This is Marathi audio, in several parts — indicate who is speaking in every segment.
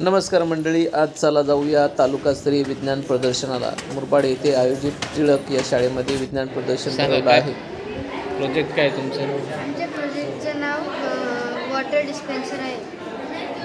Speaker 1: नमस्कार मंडळी आज चला जाऊया तालुकास्तरीय विज्ञान प्रदर्शनाला. मुरबाड येथे आयोजित टिळक या शाळेमध्ये विज्ञान प्रदर्शन
Speaker 2: सांगा
Speaker 1: भरवलं
Speaker 2: काय?
Speaker 1: आहे.
Speaker 2: प्रोजेक्ट काय तुमचं?
Speaker 3: आमच्या प्रोजेक्टचं नाव वॉटर डिस्पेन्सर आहे.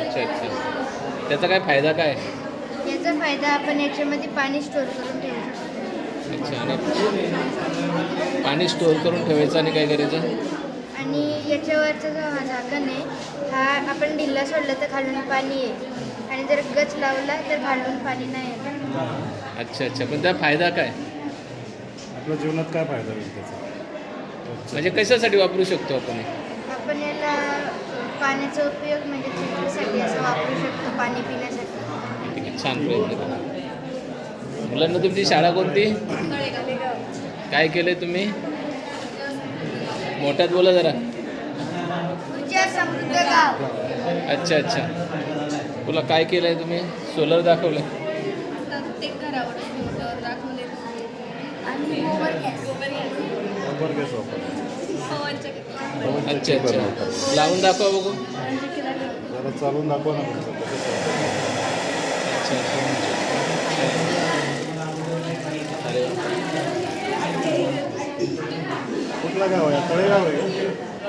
Speaker 2: अच्छा अच्छा. त्याचा काय फायदा काय?
Speaker 3: याचा फायदा आपण याच्यामध्ये पाणी स्टोअर करून ठेवू शकतो
Speaker 2: अच्छा आणि पाणी स्टोअर करून ठेवायचं आणि काय करायचं?
Speaker 3: आणि याच्यावरचा जो हा झाकण आहे हा आपण ढिल्ला सोडला तर खालून पाणी आहे. आणि जर गच लावला तर खालून पाणी नाही येणार
Speaker 2: अच्छा अच्छा. पण त्या फायदा काय?
Speaker 4: आपल्या जीवनात काय फायदा होईल त्याचा?
Speaker 2: म्हणजे कशासाठी वापरू शकतो आपण हे?
Speaker 3: आपण याला पाण्याचा उपयोग म्हणजे फिल्टरसाठी असं वापरू शकतो पाणी पिण्यासाठी.
Speaker 2: ठीक आहे छान प्रयत्न करा मुलांना तुमची शाळा कोणती? काय केलंय तुम्ही? मोठ्यात बोला जरा.
Speaker 3: ऊर्जा समृद्ध गाव.
Speaker 2: अच्छा अच्छा. तुला काय केलंय तुम्ही? सोलर दाखवलं
Speaker 3: प्रत्येक घरावर स्कूटर दाखवले आणि गोबर गॅस
Speaker 4: गोबर गॅस वापर.
Speaker 2: अच्छा अच्छा. लावून दाखवा बघू.
Speaker 4: जरा चालून दाखवा ना.
Speaker 2: अच्छा अरे.
Speaker 4: कुठलं गाव आहे? तळेगाव आहे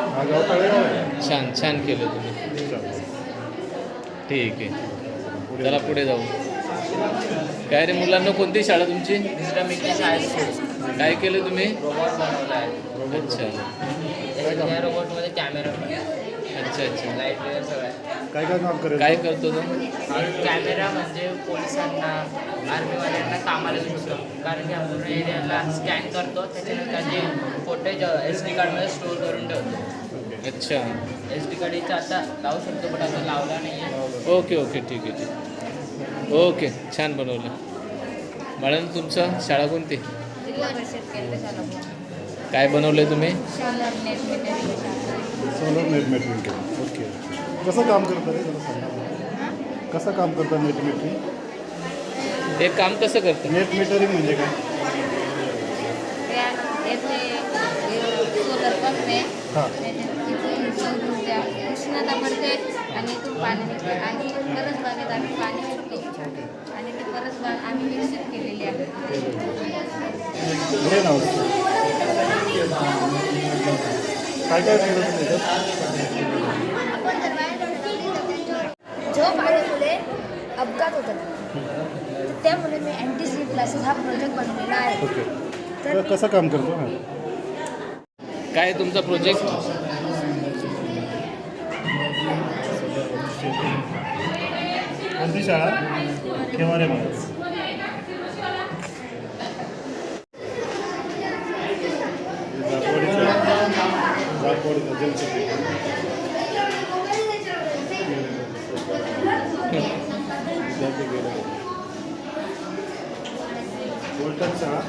Speaker 4: हा गाव तळेगाव आहे.
Speaker 2: छान छान केलं तुम्ही. ठीक आहे. चला पुढे जाऊ. काय रे मुलांना कोणती शाळा तुमची? काय केलं तुम्ही? अच्छा.
Speaker 5: या रोबोटमध्ये कॅमेरा पण आहे.
Speaker 2: अच्छा अच्छा.
Speaker 5: लाइट वगैरे सगळं आहे.
Speaker 4: काय काय काम करेल
Speaker 2: काय करतो तू?
Speaker 5: कॅमेरा म्हणजे पोलिसांना आर्मीवाल्यांना कामाला घेऊ शकतो कारण की आपण एरियाला स्कॅन करतो त्याच्यानंतर त्याचे फोटेज एस डी कार्डमध्ये स्टोअर करून ठेवतो.
Speaker 2: अच्छा.
Speaker 5: एस डी कार्ड इथं आता लावू शकतो पण आता लावला नाही आहे
Speaker 2: ओके ओके ठीक आहे ठीक आहे. ओके छान बनवलं. बाळांनो तुमचं शाळा कोणती? काय बनवलं तुम्ही?
Speaker 4: Solar net metering okay. कसं काम करतं रे? कसं काम करतं नेट मीटरिंग
Speaker 2: हे काम कसं करतं?
Speaker 4: नेट मीटरिंग म्हणजे काय?
Speaker 6: सोलर पंप आहे.
Speaker 4: हां.
Speaker 6: उष्णता पडते आणि इथून पाणी निघते आणि परत बागेत आम्ही पाणी शिकतो आणि ती परत बाग आम्ही विकसित केलेली आहे?
Speaker 3: झोप आल्यामुळे अपघात होतात. त्यामुळे मी अँटी स्लीप क्लासेस हा प्रोजेक्ट बनवलेला आहे.
Speaker 4: तर कसं काम करतो? हां
Speaker 2: काय तुमचा प्रोजेक्ट
Speaker 4: कोणती शाळा शाळा?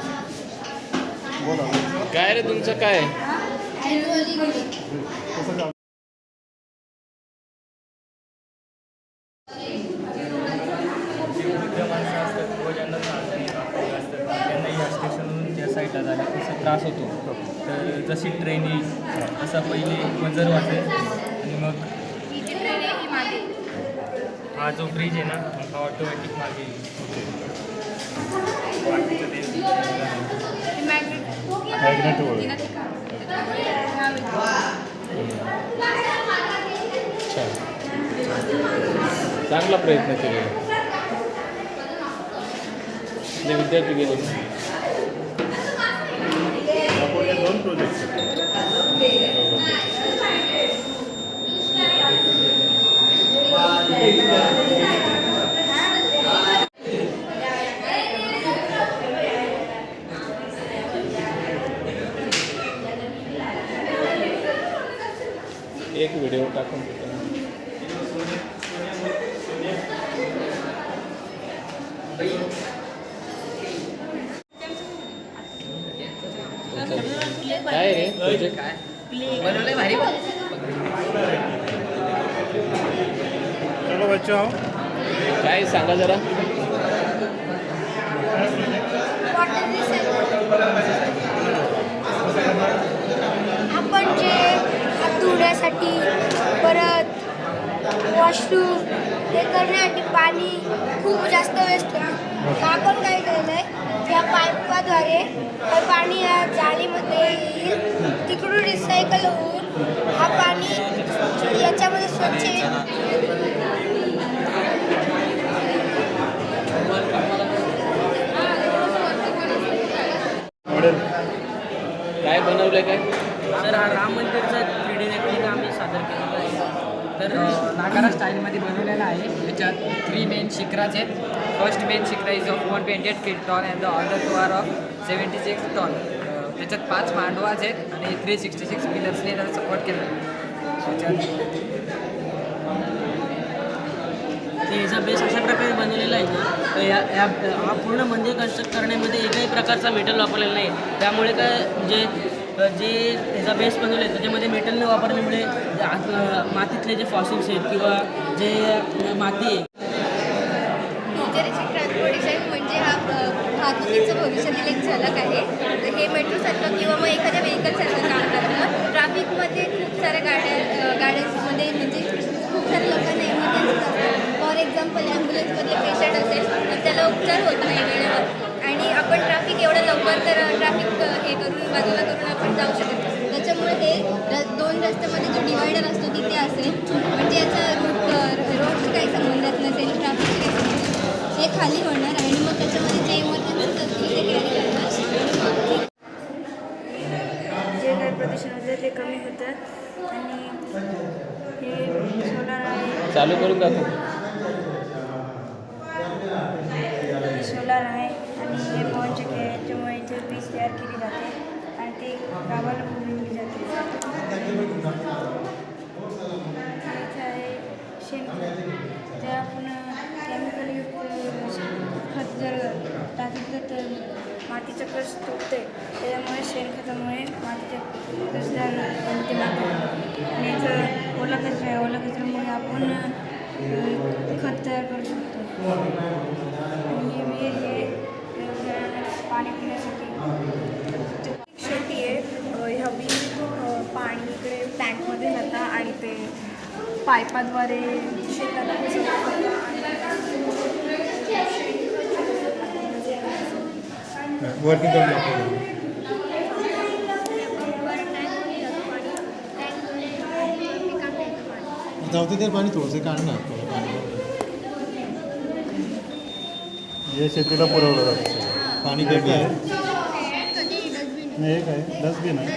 Speaker 4: बोला.
Speaker 2: काय रे तुमचं काय
Speaker 4: कसं काम
Speaker 7: वृद्ध माणसं असतात व ज्यांना चालता अपंग असतात त्यांना या स्टेशनवरून त्या साईडला जायला खूप त्रास होतो. तर जशी ट्रेन येईल तसा पहिले मजर वाटेल आणि मग हा जो ब्रिज आहे ना हा ऑटोमॅटिक मागे
Speaker 2: चांगला प्रयत्न केलेला. जे विद्यार्थी गेले.
Speaker 4: आपण हे दोन प्रोजेक्ट
Speaker 2: एक व्हिडिओ टाकून काय रे? प्रोजेक्ट
Speaker 5: बनवलंय भारी
Speaker 4: चलो बच्चो आओ
Speaker 2: काय सांगा जरा?
Speaker 3: आपण जे हात धुण्यासाठी परत वॉशरूम ते करण्यासाठी पाणी खूप जास्त वेस्ट होतं आपण काय केलं आहे या पाईपाद्वारे पंपाद्वारे पाणी या जाळीमध्ये येईल. तिकडून रिसायकल होऊन हा पाणी याच्यामध्ये स्वच्छ येईल.
Speaker 2: काय बनवलं काय?
Speaker 5: सर हा राम मंदिरचा थ्री डी आम्ही सादर केला तर नागारा स्टाईलमध्ये बनवलेला आहे. याच्यात थ्री मेन शिखराज आहेत. फर्स्ट मेन शिखरा is of one twenty eight feet ton and the other two are of seventy six ton त्याच्यात पाच मांडवाच आहेत आणि थ्री सिक्स्टी सिक्स पिलर्सने त्याला सपोर्ट केला त्याच्यात
Speaker 1: ते याचा बेस अशा प्रकारे बनवलेला आहे ना. या या हा पूर्ण मंदिर कन्स्ट्रक्ट करण्यामध्ये एकही प्रकारचा मेटल वापरलेला नाही. त्यामुळे काय म्हणजे जे त्याचा बेस बनवले आहे त्याच्यामध्ये मेटल न वापरल्यामुळे मातीतले जे फॉसिल्स आहेत किंवा जे माती आहे.
Speaker 6: फ्युचरिस्टिक ट्रान्सपोर्टेशन म्हणजे हा अ, वाहतुकीचं भविष्यातील एक झलक आहे तर हे मेट्रोसारखं किंवा मग एखाद्या व्हेकलसारखं काम करतं. ट्रॅफिकमध्ये खूप साऱ्या गाड्या अ, गाड्यांमध्ये म्हणजे खूप साऱ्या लोकांना इमर्जन्सी असतात. फॉर एक्झाम्पल ॲम्ब्युलन्समधले पेशंट असेल तर त्याला उपचार होत नाही वेळेवर. आणि आपण ट्रॅफिक एवढं लवकर तर ट्रॅफिक हे करून बाजूला करून आपण जाऊ शकत. त्याच्यामुळे हे र- दोन रस्त्यामध्ये जो डिवायडर असतो तिथे असेल म्हणजे याचा रूट रोडशी काही संबंधात नसेल ट्रॅफिकशी काही संबंध नसेल. हे खाली होणार आणि मग त्याच्यामध्ये जे इमर्जन्सीज असतील ते कॅरी करणार
Speaker 3: जे काही प्रदूषण होतं ते कमी होतं आणि हे सोलार आहे
Speaker 2: चालू करून दाखव
Speaker 3: सोलार आहे आणि हे पवनचक्की आहे त्यामुळे इथे वीज तयार केली जाते आणि ते गावाला पुरवली जाते इथे आहे शेणखत ते आपण केमिकलयुक्त खत जर टाकलं तर मातीचं कस तुटते. त्याच्यामुळे शेणखतामुळे मातीचे कसदार बनते माती आणि इथं ओला कचरा आहे. ओला कचऱ्यामुळे आपण खत तयार करू शकतो. आणि विहीर हे पाणी पिण्यासाठी
Speaker 8: शेती आहे. ह्या विहिरीतून पाणी इकडे टँकमध्ये जातं आणि ते पायपाद्वारे शेतात पोचवलं जातं
Speaker 9: वर्किंग करून दाखवलं. जाऊ दे ते पाणी थोडंसं काढणार थोडं पाणी. हे शेतीला पुरवलं जातं. पाणी कमी आहे. नाही एक आहे डस्टबिन आहे.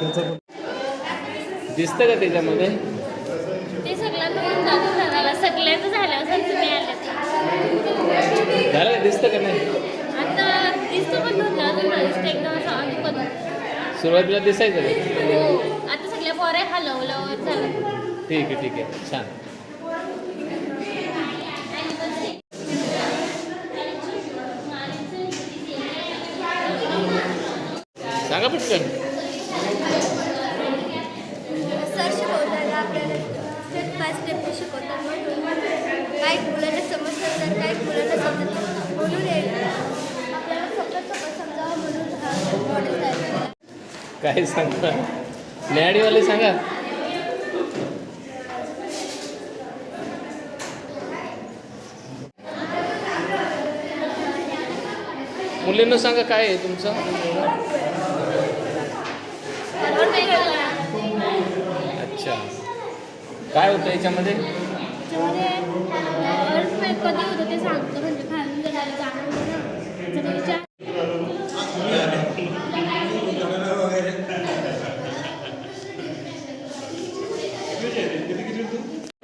Speaker 9: त्याचं
Speaker 2: दिसतं का त्याच्यामध्ये
Speaker 6: ते सगळं मिळून जातं झालं सगळ्याचं झाल्यावर तुम्ही आले
Speaker 2: झालं का दिसतं का नाही?
Speaker 6: आता दिसतो पण दिसतं एकदम असं
Speaker 2: सुरुवातीला दिसायचं का?
Speaker 6: हो. आता सगळ्या पोरे हलवलं झालं
Speaker 2: ठीक आहे ठीक आहे. छान. सांगा पटकन
Speaker 3: सर शिकवताना आपल्याला स्टेप बाय स्टेप ते शिकवतात म्हणून काही मुलांना समजतं तर काही मुलांना समजत नाही. म्हणून हे आपल्याला सोपं सोपं समजावं म्हणून हा मॉडेल तयार केला
Speaker 2: काय सांगता न्याडीवाले सांगा मुलींना सांगा काय आहे तुमचं अच्छा काय होतं याच्यामध्ये
Speaker 6: कधी होतं ते सांगतो म्हणजे खालून जर जाणवलं ना तर त्याच्या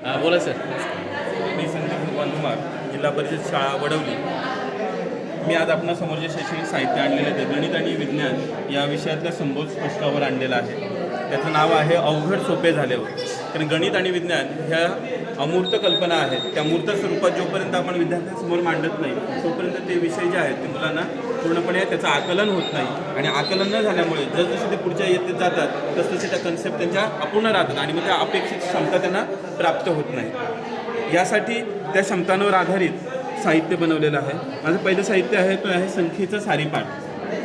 Speaker 2: हां बोला सर
Speaker 10: मी संदीप भगवान कुमार जिल्हा परिषद शाळा वडवली मी आज आपणासमोर जे शैक्षणिक साहित्य आणलेलं आहे ते गणित आणि विज्ञान या विषयातल्या संबोध स्पष्टावर आणलेला आहे. त्याचं नाव आहे अवघड सोपे झाल्यावर. कारण गणित आणि विज्ञान ह्या अमूर्त कल्पना आहेत. त्या मूर्त स्वरूपात जोपर्यंत आपण विद्यार्थ्यांसमोर मांडत नाही तोपर्यंत ते विषय जे आहेत ते मुलांना पूर्णपणे त्याचं आकलन होत नाही. आणि आकलन न झाल्यामुळे जसजसे ते पुढच्या येतेत जातात तसतसे त्या कन्सेप्ट त्यांच्या अपूर्ण राहतात आणि मग त्या अपेक्षित क्षमता त्यांना प्राप्त होत नाही. यासाठी त्या क्षमतांवर आधारित साहित्य बनवलेलं आहे. माझं पहिलं साहित्य आहे तो आहे संख्येचं सारीपाठ.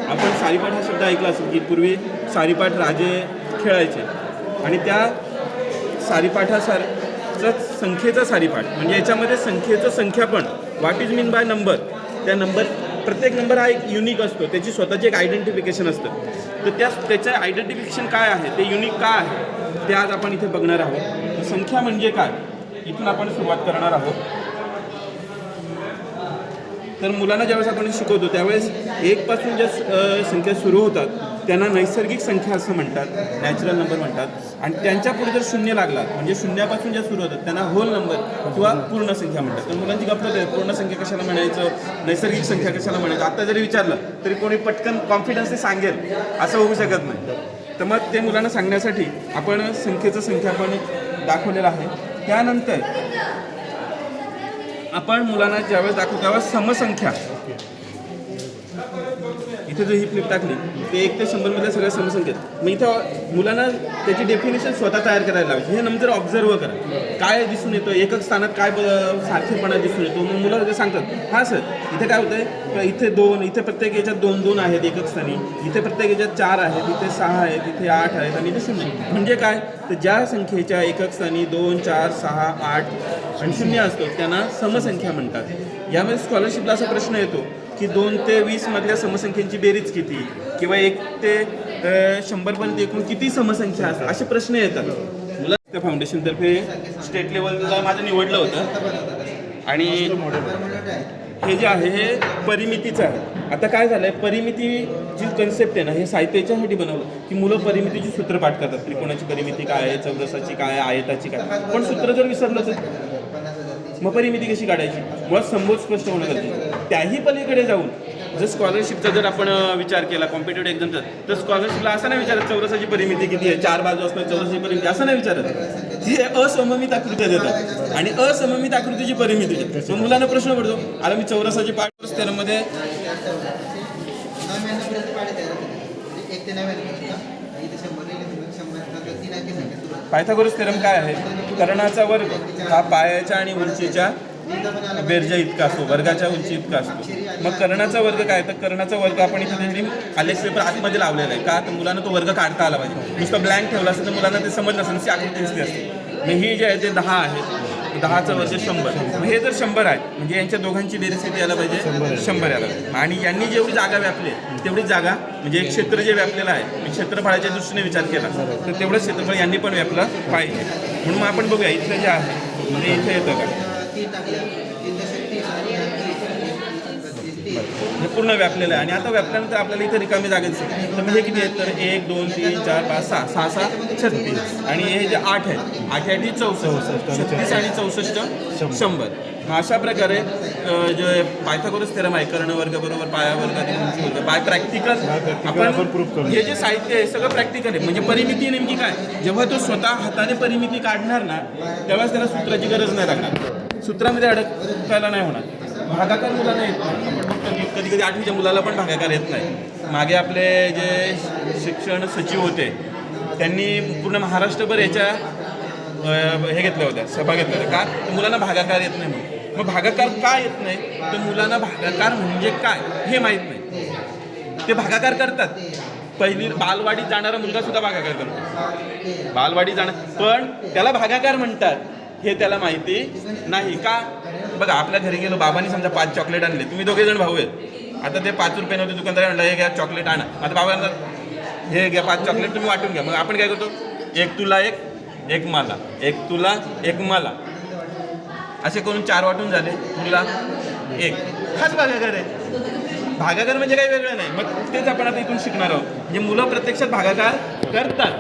Speaker 10: आपण सारीपाठ हा शब्द ऐकला असेल की पूर्वी सारीपाठ राजे खेळायचे. आणि त्या सारीपाठासारचा संख्येचा सारीपाठ. म्हणजे याच्यामध्ये संख्येचं संख्यापण what is mean by number त्या नंबर प्रत्येक नंबर हा एक युनिक असतो. त्याची स्वतःची एक आयडेंटिफिकेशन असतं. तर त्या त्याचं आयडेंटिफिकेशन काय आहे? ते युनिक का आहे? ते आज आपण इथे बघणार आहोत. संख्या म्हणजे काय? इथून आपण सुरुवात करणार आहोत. तर मुलांना ज्यावेळेस आपण शिकवतो त्यावेळेस एकपासून ज्या संख्या सुरू होतात त्यांना नैसर्गिक संख्या असं म्हणतात नॅचरल नंबर म्हणतात. आणि त्यांच्या पुढे जर शून्य लागला म्हणजे शून्यापासून ज्या सुरू होतात त्यांना होल नंबर किंवा पूर्ण संख्या म्हणतात. तर मुलांची गप्पत आहे पूर्ण संख्या कशाला म्हणायचं? नैसर्गिक संख्या कशाला म्हणायचं? आता जरी विचारलं तरी कोणी पटकन कॉन्फिडन्सने सांगेल असं होऊ शकत नाही. तर मग ते मुलांना सांगण्यासाठी आपण संख्येचं संख्यापण दाखवलेलं आहे. त्यानंतर आपण मुलांना ज्यावेळेस दाखवू त्यावेळेस समसंख्या. इथे जर ही फ्लिप टाकली ते एक ते शंभरमधल्या सगळ्या समजून घेत मग इथं मुलांना त्याची डेफिनेशन स्वतः तयार करायला लावायची हे नंतर ऑब्झर्व करा. काय दिसून येतो? एकक स्थानात काय सारखेपणा दिसून येतो? मग मुलं ते सांगतात हां सर इथे काय होतंय? इथे दोन इथे प्रत्येक याच्यात दोन दोन आहेत एकक स्थानी. इथे प्रत्येक याच्यात चार आहेत इथे सहा आहेत इथे आठ आहेत आणि इथे शून्य म्हणजे काय? तर ज्या संख्येच्या एकक स्थानी दोन चार सहा आठ आणि शून्य असतो त्यांना समसंख्या म्हणतात. यामध्ये स्कॉलरशिपला असा प्रश्न येतो की दोन ते वीसमधल्या समसंख्येची समसंख्यांची बेरीज किती? किंवा एक ते शंभरपर्यंत एकूण किती समसंख्या असतात असे प्रश्न येतात. मुलं त्या फाउंडेशनतर्फे स्टेट लेवलला माझं निवडलं होतं. आणि हे जे आहे हे परिमितीचं आहे. आता काय झालंय परिमिती जी कन्सेप्ट आहे ना हे साहित्याच्यासाठी बनवलं. की मुलं परिमितीची सूत्र पाठ करतात. त्रिकोणाची परिमिती काय आहे चौरसाची काय आहे आयताची काय पण सूत्र जर विसरलं तर? मग परिमिती कशी काढायची? मुळात संबोध स्पष्ट होणं गरजेचं त्याही पलीकडे जाऊन जर स्कॉलरशिपचा जर आपण विचार केला कॉम्पिटेटिव्ह एक्झामचा तर स्कॉलरशिपला असं नाही विचारत चौरसाची परिमिती किती आहे चार बाजू असतात चौरसाची परिमिती असं नाही विचारत. ते असममित आकृत्या देतात. आणि असममित आकृतीची परिमिती. मग मुलांना प्रश्न पडतो आता मी चौरसाची पाठ त्यामध्ये पायथागोरस थेरम काय आहे? कर्णाचा वर्ग हा पायाच्या आणि उंचीच्या बेरजा इतका असतो वर्गाच्या उंची इतका असतो. मग कर्णाचा वर्ग काय? तर कर्णाचा वर्ग आपण इथे त्यांनी पेपर आतमध्ये लावलेला आहे. का? तर मुलांना तो वर्ग काढता आला पाहिजे. नुसतं ब्लँक ठेवला असेल तर मुलांना ते समजलं असेल ती आकृती दिसली असते. मग ही जे आहे ते दहा आहेत. दहाचं वर्ग शंभर. मग हे जर शंभर आहे म्हणजे यांच्या दोघांची बेरीज किती यायला पाहिजे. शंभर यायला पाहिजे. आणि यांनी जेवढी जागा व्यापली आहे जागा म्हणजे एक क्षेत्र जे व्यापलेलं आहे मी क्षेत्रफळाच्या दृष्टीने विचार केला तर तेवढं क्षेत्रफळ यांनी पण व्यापलं पाहिजे. म्हणून मग आपण बघूया इथलं जे आहे म्हणजे इथे येतं का? हे पूर्ण व्यापलेलं आहे. आणि आता व्यापल्यानंतर आपल्याला इथे रिकामी जागा दिसेल तर हे किती आहेत? तर एक दोन तीन चार पाच सहा. सहा सहा छत्तीस. आणि हे जे आठ आहेत आठ आठी चौसष्ट. छत्तीस आणि चौसष्ट शंभर. मग अशा प्रकारे जे पायथागोरस थेरम आहे कर्ण वर्ग बरोबर पाया वर्ग बाय प्रॅक्टिकल
Speaker 4: आपण.
Speaker 10: हे जे साहित्य आहे सगळं प्रॅक्टिकल आहे. म्हणजे परिमिती नेमकी काय? जेव्हा तो स्वतः हाताने परिमिती काढणार ना तेव्हाच त्याला सूत्राची गरज नाही लागणार. सूत्रामध्ये अडकायला नाही होणार. भागाकार मुलांना येत नाही. कधी कधी आठवीच्या मुलाला पण भागाकार येत नाही. मागे आपले जे शिक्षण सचिव होते त्यांनी पूर्ण महाराष्ट्रभर याच्या हे घेतल्या होत्या सभा घेतल्या होत्या. का? मुलांना भागाकार येत नाही म्हणून. मग भागाकार का येत नाही? तर मुलांना भागाकार म्हणजे काय? हे माहीत नाही. ते भागाकार करतात. पहिली बालवाडीत जाणारा मुलगा सुद्धा भागाकार करतो. बालवाडी जाणार पण त्याला भागाकार म्हणतात. हे त्याला माहिती नाही. का? बघा आपल्या घरी गेलो बाबांनी समजा पाच चॉकलेट आणले. तुम्ही दोघे जण भाऊ आहेत. आता ते पाच रुपये नव्हते दुकानदार म्हणलं हे घ्या चॉकलेट आणा. आता बाबा हे घ्या पाच चॉकलेट तुम्ही वाटून घ्या. मग आपण काय करतो? एक तुला एक एक मला. एक तुला एक मला. असे करून चार वाटून झाले. तुला एक. हाच भागाकार आहे. भागाकार म्हणजे काही वेगळं नाही. मग तेच आपण आता इथून शिकणार आहोत. म्हणजे मुलं प्रत्यक्षात भागाकार करतात.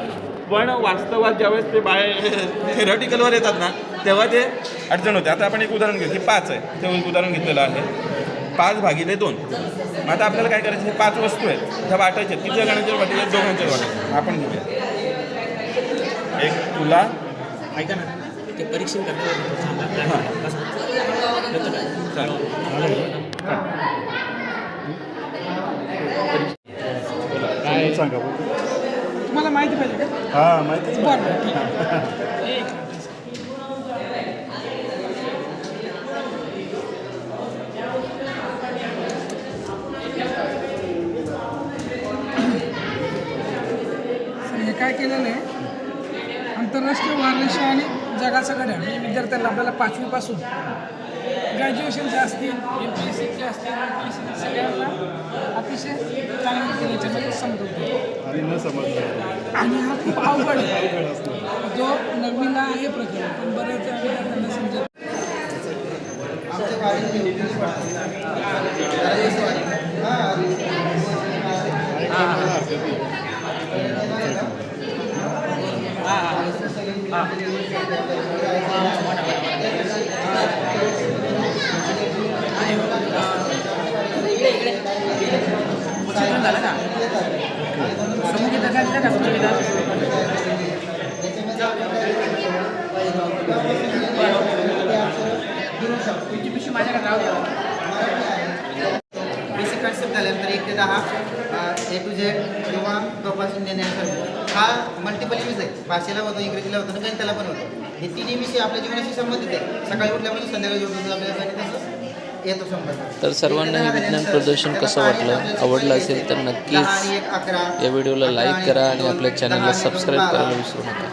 Speaker 10: पण वास्तवात ज्यावेळेस ते बाय थेरॉटिकलवर येतात ना तेव्हा ते अडचण होते. आता आपण एक उदाहरण घेऊ. की पाच आहे. ते एक उदाहरण घेतलेलं आहे. पाच भागिले दोन. मग आता आपल्याला काय करायचं? हे पाच वस्तू आहेत. ह्या वाटायच्या आहेत. किती जणांच्या वाटायच्या दोघांच्या वाटायच्या आपण घेऊया. एक तुला
Speaker 11: ऐका ना. ते परीक्षण करण्यासाठी सांगा.
Speaker 5: तुम्हाला माहिती पाहिजे का?
Speaker 4: हा माहितीच
Speaker 5: बरं ठीक आहे. एक हे काय केलेलं आहे? आंतरराष्ट्रीय वारसा
Speaker 12: आणि जगाचं घड्याळ म्हणजे विद्यार्थ्यांना आपल्याला पाचवीपासून ग्रॅज्युएशनचे असतील एम पी एस सीचे असतील एम पी एस सी सगळ्यांना अतिशय चांगल्या रीतीने याच्यामध्ये समजवतो
Speaker 4: आणि न समजलं
Speaker 12: आणि हा खूप अवघड जो नववीला आहे प्रकरण पण बऱ्याच विद्यार्थ्यांना समजत
Speaker 4: मला हरकत नाही.
Speaker 5: शिक्षण झालं का समुद्र झालं का समुद्र पिशवी माझ्याकडे राहू द्या
Speaker 13: बेसिक कन्सेप्ट झाल्यानंतर एक ते दहा ए टू झेड किंवा जवळपास इंडियन हा मल्टिपल यूज आहे. भाषेला होतो इंग्रजीला होतो आणि गणिताला पण होतो. हे तिन्ही विषय आपल्या जीवनाशी संबंधित आहे. सकाळी उठल्यापासून संध्याकाळी उठल्यापासून आपल्याला गणिताचं
Speaker 1: तर सर्वांना हे विज्ञान प्रदर्शन कसं वाटलं? आवडलं असेल तर नक्कीच या व्हिडिओला लाईक करा आणि आपल्या चॅनलला सबस्क्राईब करायला विसरू नका.